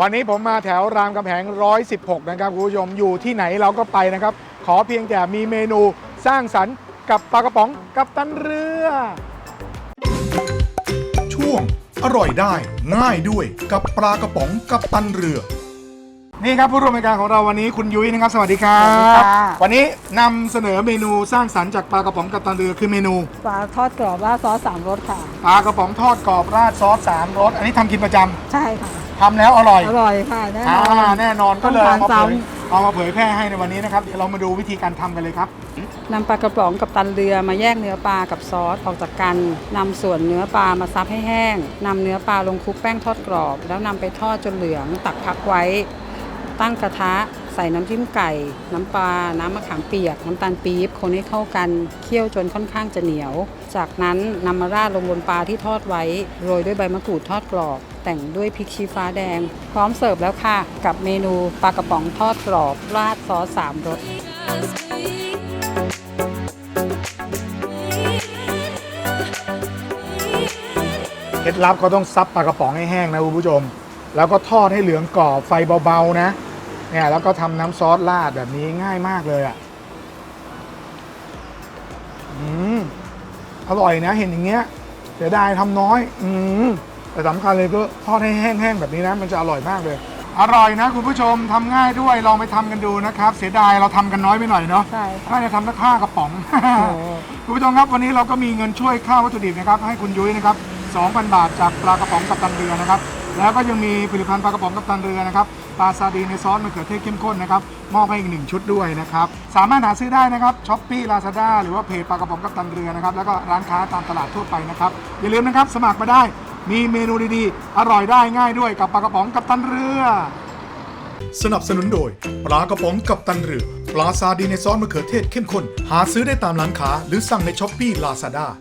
วันนี้ผมมาแถวรามคำแหง 116 นะครับคุณผู้ชมอยู่ที่ไหนเราก็ไปนะครับ ขอเพียงแต่มีเมนูสร้างสรรค์กับปลากระป๋องกับตันเรือ ช่วงอร่อยได้ง่ายด้วยกับปลากระป๋องกับตันเรือ นี่ครับผู้ร่วมรายการของเราวันนี้คุณยุ้ยนะครับ สวัสดีครัสวัสดีบค่ะ วันนี้นำเสนอเมนูสร้างสรรค์จากปลากระป๋องกับตันเรือคือเมนูปลาทอดกรอบราดซอสสามรสค่ะ ปลากระป๋องทอดกรอบราดซอสสามรสอันนี้ทำกินประจำ ใช่ค่ะ ทำแล้วอร่อยอร่อยค่ะแน่นอ่าอนแน่นอนก็เลยต้องเอามาทานเผยซ้เอามาเผยแพร่ให้ในวันนี้นะครับเดี๋ยวเรามาดูวิธีการทำกันเลยครับ นำปลากระป๋องกับตันเรือมาแยกเนื้อปลากับซอสออกจากกันนำส่วนเนื้อปลามาซับให้แห้งนำเนื้อปลาลงคลุกแป้งทอดกรอบ แล้วนำไปทอดจนเหลืองตักพักไว้ ตั้งกระทะ ใส่น้ำจิ้มไก่ น้ำปลา น้ำมะขามเปียก น้ำตาลปี๊บ คนให้เข้ากัน เคี่ยวจนค่อนข้างจะเหนียว จากนั้นนำมาราดลงบนปลาที่ทอดไว้ โรยด้วยใบมะกรูดทอดกรอบ แต่งด้วยพริกชี้ฟ้าแดง พร้อมเสิร์ฟแล้วค่ะ กับเมนูปลากระป๋องทอดกรอบ ราดซอสสามรสเคล็ดลับเขาต้องซับปลากระป๋องให้แห้งนะคุณผู้ชม แล้วก็ทอดให้เหลืองกรอบไฟเบาๆนะ เนี่ยแล้วก็ทำน้ำซอสราดแบบนี้ง่ายมากเลยอะอืมอร่อยนะเห็นอย่างเงี้ยเสียดายทำน้อย อืมแต่สำคัญเลยก็ทอดให้แห้งๆแบบนี้นะมันจะอร่อยมากเลย อร่อยนะคุณผู้ชมทำง่ายด้วยลองไปทำกันดูนะครับ เสียดายเราทำกันน้อยไปหน่อยเนาะใช่ค่ะน่าจะทำสักห้ากระป๋องโอ้คุณผู้ชมครับวันนี้เราก็มีเงินช่วยค่าวัตถุดิบนะครับ ให้คุณยุ้ยนะครับ2,000 บาทจากปลากระป๋องกับตันเรือนะครับ แล้วก็ยังมีผลิตภัณฑ์ปลากระป๋องกับตันเรือนะครับ ปลาซาดีในซอสมะเขือเทศเข้มข้นนะครับมอบให้อีกหนึ่งชุดด้วยนะครับสามารถหาซื้อได้นะครับช้อปปี้ลาซาด้าหรือว่าเพจปลากระป๋องกับตันเรือนะครับแล้วก็ร้านค้าตามตลาดทั่วไปนะครับอย่าลืมนะครับสมัครมาได้มีเมนูดีๆ อร่อยได้ง่ายด้วยกับปลากระป๋องกับตันเรือ สนับสนุนโดย ปลากระป๋องกับตันเรือ ปลาซาดีในซอสมะเขือเทศเข้มข้น หาซื้อได้ตามร้านค้า หรือสั่งในช้อปปี้ลาซาด้า